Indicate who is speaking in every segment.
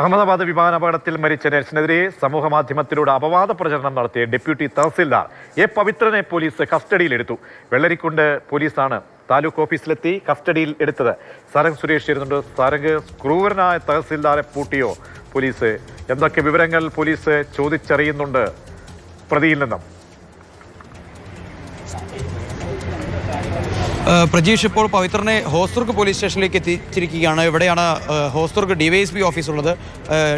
Speaker 1: അഹമ്മദാബാദ് വിമാനാപകടത്തിൽ മരിച്ച നഴ്സിനെതിരെ സമൂഹ മാധ്യമത്തിലൂടെ അപവാദ പ്രചരണം നടത്തിയ ഡെപ്യൂട്ടി തഹസിൽദാർ എ പവിത്രനെ പോലീസ് കസ്റ്റഡിയിലെടുത്തു. വെള്ളരിക്കുണ്ട് പോലീസാണ് താലൂക്ക് ഓഫീസിലെത്തി കസ്റ്റഡിയിൽ എടുത്തത്. സരംഗ് സുരേഷ് ഇരുന്നുണ്ട്. സരംഗ് ക്രൂരനായ തഹസിൽദാരെ പൂട്ടിയോ പോലീസ്? എന്തൊക്കെ വിവരങ്ങൾ പോലീസ് ചോദിച്ചറിയുന്നുണ്ട് പ്രതിയിൽ നിന്നും?
Speaker 2: പ്രജീഷ് ഇപ്പോൾ പവിത്രനെ ഹോസ്ദുർഗ് പോലീസ് സ്റ്റേഷനിലേക്ക് എത്തിച്ചിരിക്കുകയാണ് ഇവിടെയാണ് ഹോസ്ദുർഗ് ഡിവൈഎസ്പി ഓഫീസ് ഉള്ളത്.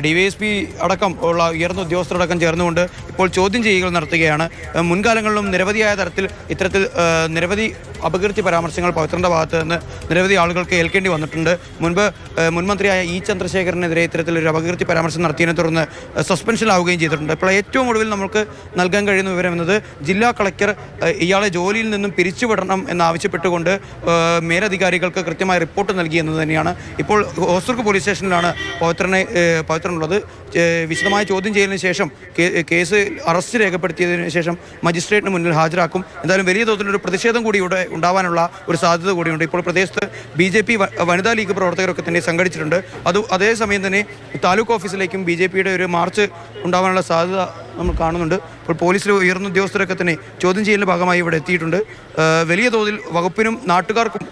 Speaker 2: ഡിവൈഎസ്പി അടക്കം ഉള്ള ഉയർന്ന ഉദ്യോഗസ്ഥരടക്കം ചേർന്നുകൊണ്ട് ഇപ്പോൾ ചോദ്യം ചെയ്യുകൾ നടത്തുകയാണ്. മുൻകാലങ്ങളിലും നിരവധിയായ തരത്തിൽ ഇത്തരത്തിൽ നിരവധി അപകീർത്തി പരാമർശങ്ങൾ പവിത്രന്റെ ഭാഗത്ത് നിന്ന് നിരവധി ആളുകൾക്ക് ഏൽക്കേണ്ടി വന്നിട്ടുണ്ട്. മുൻപ് മുൻമന്ത്രിയായ ഇ ചന്ദ്രശേഖരനെതിരെ ഇത്തരത്തിലൊരു അപകീർത്തി പരാമർശം നടത്തിയതിനെ തുടർന്ന് സസ്പെൻഷനാവുകയും ചെയ്തിട്ടുണ്ട്. ഇപ്പോൾ ഏറ്റവും ഒടുവിൽ നമുക്ക് നൽകാൻ കഴിയുന്ന വിവരം എന്നത് ജില്ലാ കളക്ടർ ഇയാളെ ജോലിയിൽ നിന്നും പിരിച്ചുവിടണം എന്നാവശ്യപ്പെട്ടുകൊണ്ട് മേലധികാരികൾക്ക് കൃത്യമായ റിപ്പോർട്ട് നൽകി എന്നത് തന്നെയാണ്. ഇപ്പോൾ ഹോസ്ദുർഗ് പോലീസ് സ്റ്റേഷനിലാണ് പവിത്രനെ പവിത്രനുള്ളത്. വിശദമായ ചോദ്യം ചെയ്യലിന് ശേഷം കേസ് അറസ്റ്റ് രേഖപ്പെടുത്തിയതിനു ശേഷം മജിസ്ട്രേറ്റിന് മുന്നിൽ ഹാജരാക്കും. എന്തായാലും വലിയ തോതിലൊരു പ്രതിഷേധം കൂടി ഇവിടെ ഉണ്ടാവാനുള്ള ഒരു സാധ്യത കൂടിയുണ്ട്. ഇപ്പോൾ പ്രദേശത്ത് ബി ജെ പി വനിതാ ലീഗ് പ്രവർത്തകരൊക്കെ തന്നെ സംഘടിച്ചിട്ടുണ്ട്. അത് അതേസമയം തന്നെ താലൂക്ക് ഓഫീസിലേക്കും ബി ജെ പിയുടെ ഒരു മാർച്ച് ഉണ്ടാവാനുള്ള സാധ്യത നമ്മൾ കാണുന്നുണ്ട്. ഇപ്പോൾ പോലീസിലെ ഉയർന്ന ഉദ്യോഗസ്ഥരൊക്കെ തന്നെ ചോദ്യം ചെയ്യലിന്റെ ഭാഗമായി ഇവിടെ എത്തിയിട്ടുണ്ട്. വലിയ തോതിൽ വകുപ്പിനും നാട്ടുകാർക്കും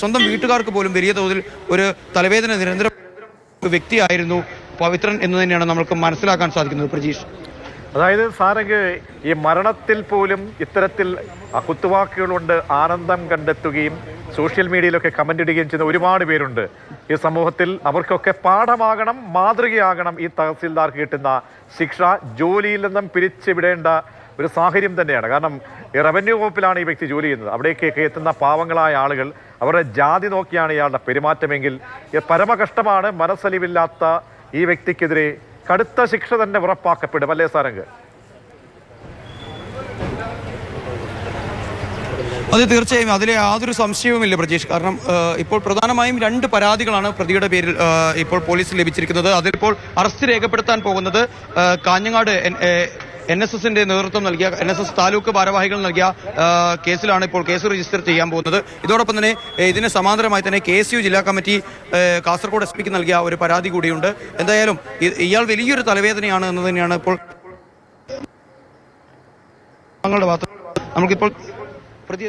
Speaker 2: സ്വന്തം വീട്ടുകാർക്ക് പോലും വലിയ തോതിൽ ഒരു തലവേദന നിരന്തരം വ്യക്തിയായിരുന്നു പവിത്രൻ എന്ന് തന്നെയാണ് നമ്മൾക്ക് മനസ്സിലാക്കാൻ സാധിക്കുന്നത്. പ്രജീഷ്.
Speaker 1: അതായത് സാരംഗ് ഈ മരണത്തിൽ പോലും ഇത്തരത്തിൽ കുത്തുവാക്കുകളുണ്ട് ആനന്ദം കണ്ടെത്തുകയും സോഷ്യൽ മീഡിയയിലൊക്കെ കമന്റ് ഇടുകയും ചെയ്യുന്ന ഒരുപാട് പേരുണ്ട്. ഈ സമൂഹത്തിൽ അവർക്കൊക്കെ പാഠമാകണം മാതൃകയാകണം ഈ തഹസീൽദാർക്ക് കിട്ടുന്ന ശിക്ഷ ജോലിയിൽ നിന്നും പിരിച്ചുവിടേണ്ട ഒരു സാഹചര്യം തന്നെയാണ്. കാരണം ഈ റവന്യൂ വകുപ്പിലാണ് ഈ വ്യക്തി ജോലി ചെയ്യുന്നത്. അവിടേക്കൊക്കെ എത്തുന്ന പാവങ്ങളായ ആളുകൾ അവരുടെ ജാതി നോക്കിയാണ് ഇയാളുടെ പെരുമാറ്റമെങ്കിൽ പരമകഷ്ടമാണ് മനസ്സലിവില്ലാത്ത ഈ വ്യക്തിക്കെതിരെ കടുത്ത ശിക്ഷ തന്നെ ഉറപ്പാക്കപ്പെടും. അല്ലേ സാരംഗ്?
Speaker 2: അത് തീർച്ചയായും. അതിലെ യാതൊരു സംശയവുമില്ല പ്രജീഷ്. കാരണം ഇപ്പോൾ പ്രധാനമായും രണ്ട് പരാതികളാണ് പ്രതിയുടെ പേരിൽ ഇപ്പോൾ പോലീസിൽ ലഭിച്ചിരിക്കുന്നത്. അതിലിപ്പോൾ അറസ്റ്റ് രേഖപ്പെടുത്താൻ പോകുന്നത് കാഞ്ഞങ്ങാട് എൻ എസ് എസിന്റെ നേതൃത്വം നൽകിയ എൻ എസ് എസ് താലൂക്ക് ഭാരവാഹികൾ നൽകിയ കേസിലാണ് ഇപ്പോൾ കേസ് രജിസ്റ്റർ ചെയ്യാൻ പോകുന്നത്. ഇതോടൊപ്പം തന്നെ ഇതിന് സമാന്തരമായി തന്നെ കെ എസ് യു ജില്ലാ കമ്മിറ്റി കാസർഗോഡ് എസ് പിക്ക് നൽകിയ ഒരു പരാതി കൂടിയുണ്ട്. എന്തായാലും ഇയാൾ വലിയൊരു തലവേദനയാണ് എന്ന് തന്നെയാണ് ഇപ്പോൾ നമുക്കിപ്പോൾ പ്രതി